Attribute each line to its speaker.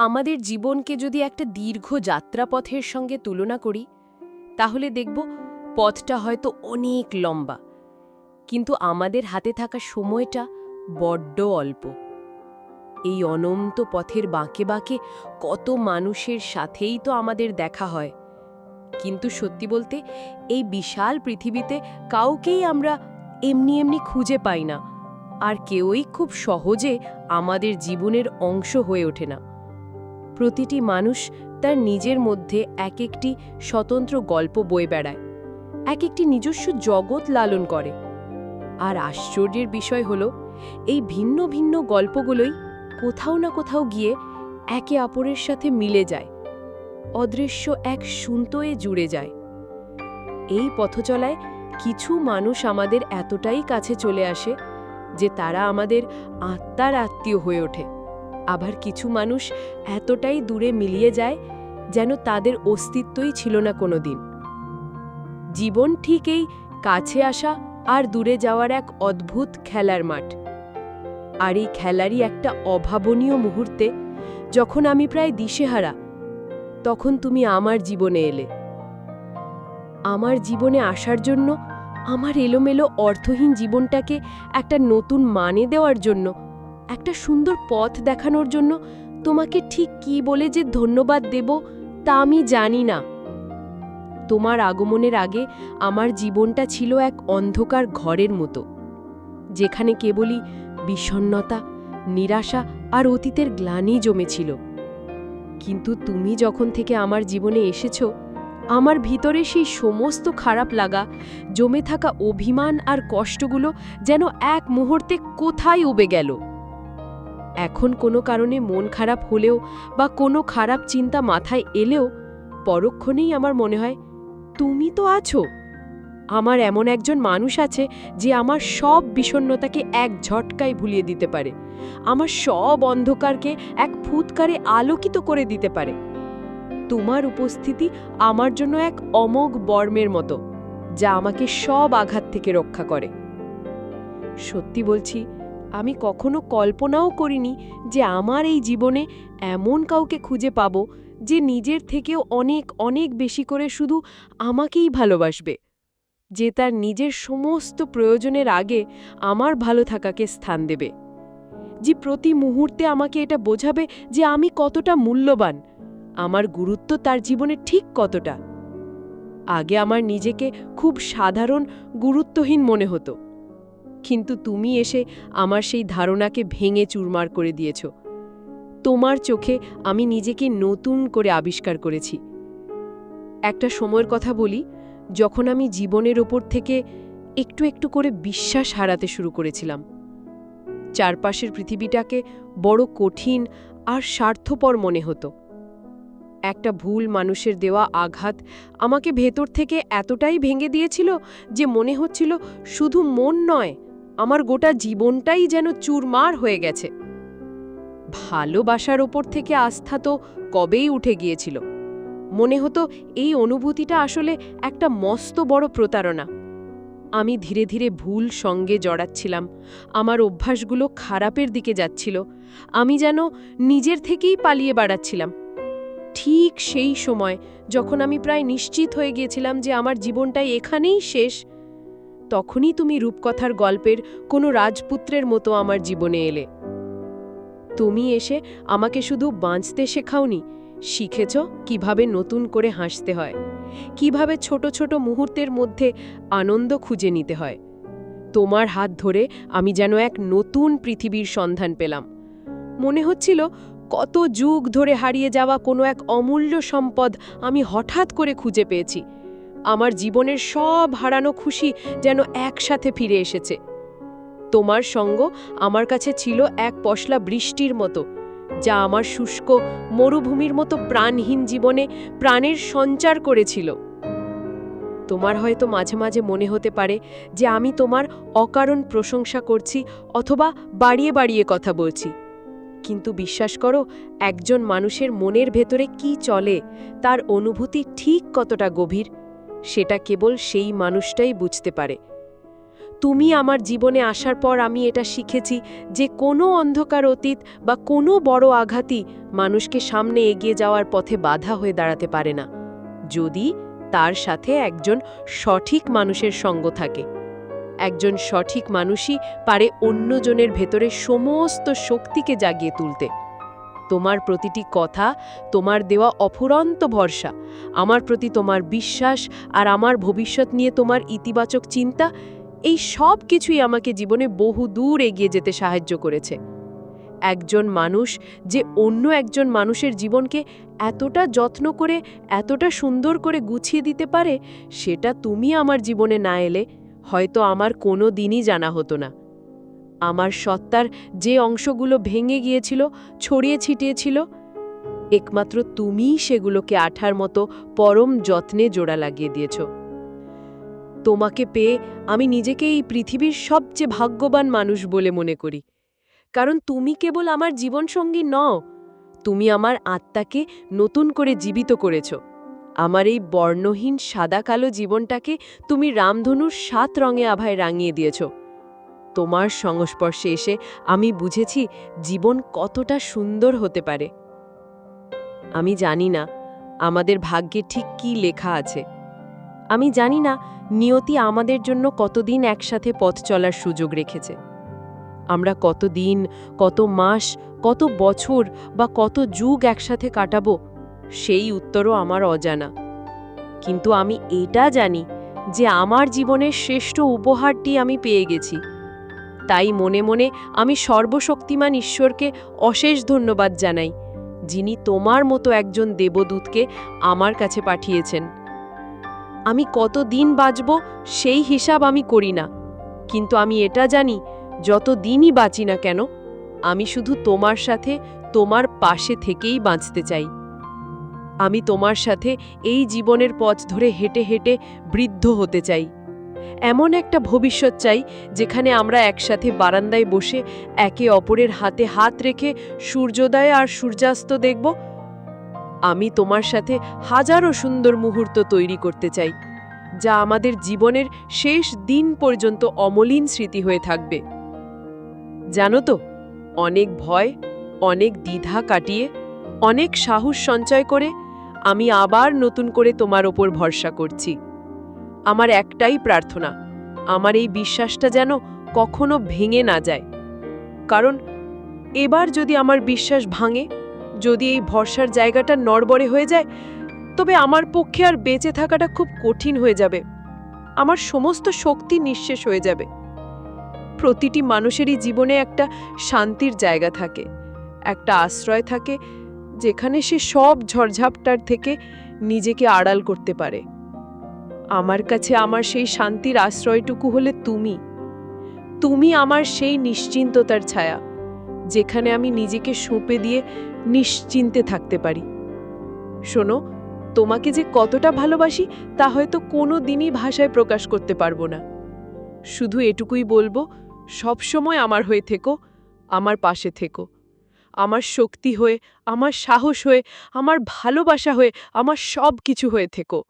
Speaker 1: আমাদের জীবনকে যদি একটা দীর্ঘ যাত্রাপথের সঙ্গে তুলনা করি, তাহলে দেখব পথটা হয়তো অনেক লম্বা। কিন্তু আমাদের হাতে থাকা সময়টা বড্ড অল্প। এই অনন্ত পথের বাঁকে বাঁকে কত মানুষের সাথেই তো আমাদের দেখা হয়। কিন্তু সত্যি বলতে, এই বিশাল পৃথিবীতে কাউকেই আমরা এমনি এমনি খুঁজে পাই না। আর কেউই খুব সহজে আমাদের জীবনের অংশ হয়ে ওঠে না। প্রতিটি মানুষ তার নিজের মধ্যে এক একটি স্বতন্ত্র গল্প বয়ে বেড়ায় এক একটি নিজস্ব জগৎ লালন করে। আর আশ্চর্যের বিষয় হলো, এই ভিন্ন ভিন্ন গল্পগুলোই কোথাও না কোথাও গিয়ে একে অপরের সাথে মিলে যায়, অদৃশ্য এক সুন্তয়ে জুড়ে যায়। এই পথচলায় কিছু মানুষ আমাদের এতটাই কাছে চলে আসে যে তারা আমাদের আত্মার আত্মীয় হয়ে ওঠে। আবার কিছু মানুষ এতটাই দূরে মিলিয়ে যায় যেন তাদের অস্তিত্বই ছিল না কোনো দিন জীবন ঠিক এই কাছে আসা আর দূরে যাওয়ার এক অদ্ভুত খেলার মাঠ। আর এই খেলারই একটা অভাবনীয় মুহূর্তে যখন আমি প্রায় দিশেহারা, তখন তুমি আমার জীবনে এলে। আমার জীবনে আসার জন্য আমার এলোমেলো অর্থহীন জীবনটাকে একটা নতুন মানে দেওয়ার জন্য একটা সুন্দর পথ দেখানোর জন্য তোমাকে ঠিক কি বলে যে ধন্যবাদ দেব তা আমি জানি না। তোমার আগমনের আগে আমার জীবনটা ছিল এক অন্ধকার ঘরের মতো, যেখানে কেবলই বিষণ্নতা নিরাশা আর অতীতের গ্লানি জমেছিল। কিন্তু তুমি যখন থেকে আমার জীবনে এসেছ, আমার ভিতরে সেই সমস্ত খারাপ লাগা, জমে থাকা অভিমান আর কষ্টগুলো যেন এক মুহূর্তে কোথায় উবে গেল? এখন কোনো কারণে মন খারাপ হলেও বা কোনো খারাপ চিন্তা মাথায় এলেও পরক্ষণেই আমার মনে হয়, তুমি তো আছো। আমার এমন একজন মানুষ আছে যে আমার সব বিষণ্ণতাকে এক ঝটকায় ভুলিয়ে দিতে পারে। আমার সব অন্ধকারকে এক ফুৎকারে আলোকিত করে দিতে পারে। তোমার উপস্থিতি আমার জন্য এক অমোঘ বর্মের মতো, যা আমাকে সব আঘাত থেকে রক্ষা করে। সত্যি বলছি আমি কখনো কল্পনাও করিনি যে আমার এই জীবনে এমন কাউকে খুঁজে পাব যে নিজের থেকেও অনেক অনেক বেশি করে শুধু আমাকেই ভালোবাসবে, যে তার নিজের সমস্ত প্রয়োজনের আগে আমার ভালো থাকাকে স্থান দেবে, যে প্রতি মুহূর্তে আমাকে এটা বোঝাবে যে আমি কতটা মূল্যবান, আমার গুরুত্ব তার জীবনে ঠিক কতটা। আগে আমার নিজেকে খুব সাধারণ, গুরুত্বহীন মনে হতো। কিন্তু তুমি এসে আমার সেই ধারণাকে ভেঙে চুরমার করে দিয়েছ। তোমার চোখে আমি নিজেকে নতুন করে আবিষ্কার করেছি। একটা সময়ের কথা বলি, যখন আমি জীবনের ওপর থেকে একটু একটু করে বিশ্বাস হারাতে শুরু করেছিলাম। চারপাশের পৃথিবীটাকে বড় কঠিন আর স্বার্থপর মনে হতো। একটা ভুল মানুষের দেওয়া আঘাত আমাকে ভেতর থেকে এতটাই ভেঙে দিয়েছিল যে মনে হচ্ছিল শুধু মন নয় আমার গোটা জীবনটাই যেন চুরমার হয়ে গেছে। ভালোবাসার ওপর থেকে আস্থা তো কবেই উঠে গিয়েছিল। মনে হতো এই অনুভূতিটা আসলে একটা মস্ত বড় প্রতারণা। আমি ধীরে ধীরে ভুল সঙ্গে জড়াচ্ছিলাম। আমার অভ্যাসগুলো খারাপের দিকে যাচ্ছিল। আমি যেন নিজের থেকেই পালিয়ে বাড়াচ্ছিলাম। ঠিক সেই সময় যখন আমি প্রায় নিশ্চিত হয়ে গিয়েছিলাম যে আমার জীবনটাই এখানেই শেষ তখনই তুমি রূপকথার গল্পের কোনো রাজপুত্রের মতো আমার জীবনে এলে। তুমি এসে আমাকে শুধু বাঁচতে শেখাওনি, শিখেছ কীভাবে নতুন করে হাসতে হয়, কীভাবে ছোট ছোট মুহূর্তের মধ্যে আনন্দ খুঁজে নিতে হয়। তোমার হাত ধরে আমি যেন এক নতুন পৃথিবীর সন্ধান পেলাম। মনে হচ্ছিল কত যুগ ধরে হারিয়ে যাওয়া কোনো এক অমূল্য সম্পদ আমি হঠাৎ করে খুঁজে পেয়েছি। আমার জীবনের সব হারানো খুশি যেন একসাথে ফিরে এসেছে। তোমার সঙ্গ আমার কাছে ছিল এক পশলা বৃষ্টির মতো, যা আমার শুষ্ক, মরুভূমির মতো প্রাণহীন জীবনে প্রাণের সঞ্চার করেছিল। তোমার হয়তো মাঝে মাঝে মনে হতে পারে যে আমি তোমার অকারণ প্রশংসা করছি অথবা বাড়িয়ে বাড়িয়ে কথা বলছি। কিন্তু বিশ্বাস করো, একজন মানুষের মনের ভেতরে কি চলে, তার অনুভূতি ঠিক কতটা গভীর সেটা কেবল সেই মানুষটাই বুঝতে পারে। তুমি আমার জীবনে আসার পর আমি এটা শিখেছি যে কোনো অন্ধকার অতীত বা কোনো বড় আঘাতই মানুষকে সামনে এগিয়ে যাওয়ার পথে বাধা হয়ে দাঁড়াতে পারে না, যদি তার সাথে একজন সঠিক মানুষের সঙ্গ থাকে। একজন সঠিক মানুষই পারে অন্যজনের ভেতরে সমস্ত শক্তিকে জাগিয়ে তুলতে। তোমার প্রতিটি কথা, তোমার দেওয়া অফুরন্ত ভরসা, আমার প্রতি তোমার বিশ্বাস আর আমার ভবিষ্যৎ নিয়ে তোমার ইতিবাচক চিন্তা, এই সব কিছুই আমাকে জীবনে বহু দূর এগিয়ে যেতে সাহায্য করেছে। একজন মানুষ যে অন্য একজন মানুষের জীবনকে এতটা যত্ন করে, এতটা সুন্দর করে গুছিয়ে দিতে পারে, সেটা তুমি আমার জীবনে না এলে হয়তো আমার কোনো দিনই জানা হতো না। আমার সত্তার যে অংশগুলো ভেঙে গিয়েছিল, ছড়িয়ে ছিটিয়েছিল, একমাত্র তুমিই সেগুলোকে আঠার মতো পরম যত্নে জোড়া লাগিয়ে দিয়েছ। তোমাকে পেয়ে আমি নিজেকে এই পৃথিবীর সবচেয়ে ভাগ্যবান মানুষ বলে মনে করি। কারণ তুমি কেবল আমার জীবনসঙ্গী নও, তুমি আমার আত্মাকে নতুন করে জীবিত করেছ। আমার এই বর্ণহীন সাদা কালো জীবনটাকে তুমি রামধনুর সাত রঙে আভায় রাঙিয়ে দিয়েছ। তোমার সংস্পর্শে এসে আমি বুঝেছি জীবন কতটা সুন্দর হতে পারে। আমি জানি না আমাদের ভাগ্যে ঠিক কী লেখা আছে। আমি জানি না নিয়তি আমাদের জন্য কতদিন একসাথে পথ চলার সুযোগ রেখেছে। আমরা কত দিন, কত মাস, কত বছর বা কত যুগ একসাথে কাটাবো সেই উত্তরও আমার অজানা। কিন্তু আমি এটা জানি যে আমার জীবনের শ্রেষ্ঠ উপহারটি আমি পেয়ে গেছি। তাই মনে মনে আমি সর্বশক্তিমান ঈশ্বরকে অশেষ ধন্যবাদ জানাই, যিনি তোমার মতো একজন দেবদূতকে আমার কাছে পাঠিয়েছেন। আমি কত দিন বাঁচব সেই হিসাব আমি করি না, কিন্তু আমি এটা জানি, যত দিনই বাঁচি না কেন, আমি শুধু তোমার সাথে, তোমার পাশে থেকেই বাঁচতে চাই। আমি তোমার সাথে এই জীবনের পথ ধরে হেঁটে হেঁটে বৃদ্ধ হতে চাই। এমন একটা ভবিষ্যৎ চাই যেখানে আমরা একসাথে বারান্দায় বসে একে অপরের হাতে হাত রেখে সূর্যোদয় আর সূর্যাস্ত দেখব। আমি তোমার সাথে হাজারো সুন্দর মুহূর্ত তৈরি করতে চাই, যা আমাদের জীবনের শেষ দিন পর্যন্ত অমলিন স্মৃতি হয়ে থাকবে। জানো তো, অনেক ভয়, অনেক দ্বিধা কাটিয়ে, অনেক সাহস সঞ্চয় করে আমি আবার নতুন করে তোমার ওপর ভরসা করছি। আমার একটাই প্রার্থনা, আমার এই বিশ্বাসটা যেন কখনো ভেঙে না যায়। কারণ এবার যদি আমার বিশ্বাস ভাঙে, যদি এই ভরসার জায়গাটা নড়বড়ে হয়ে যায়, তবে আমার পক্ষে আর বেঁচে থাকাটা খুব কঠিন হয়ে যাবে। আমার সমস্ত শক্তি নিঃশেষ হয়ে যাবে। প্রতিটি মানুষেরই জীবনে একটা শান্তির জায়গা থাকে, একটা আশ্রয় থাকে, যেখানে সে সব ঝড়ঝাপটার থেকে নিজেকে আড়াল করতে পারে। আমার কাছে আমার সেই শান্তির আশ্রয়টুকু হলে তুমি। তুমি আমার সেই নিশ্চিন্ততার ছায়া, যেখানে আমি নিজেকে সঁপে দিয়ে নিশ্চিন্তে থাকতে পারি। শোনো, তোমাকে যে কতটা ভালোবাসি, তা হয়তো কোনো দিনই ভাষায় প্রকাশ করতে পারব না। শুধু এটুকুই বলব সবসময় আমার হয়ে থেকো, আমার পাশে থেকো। আমার শক্তি হয়ে, আমার সাহস হয়ে, আমার ভালোবাসা হয়ে, আমার সব কিছু হয়ে থেকো।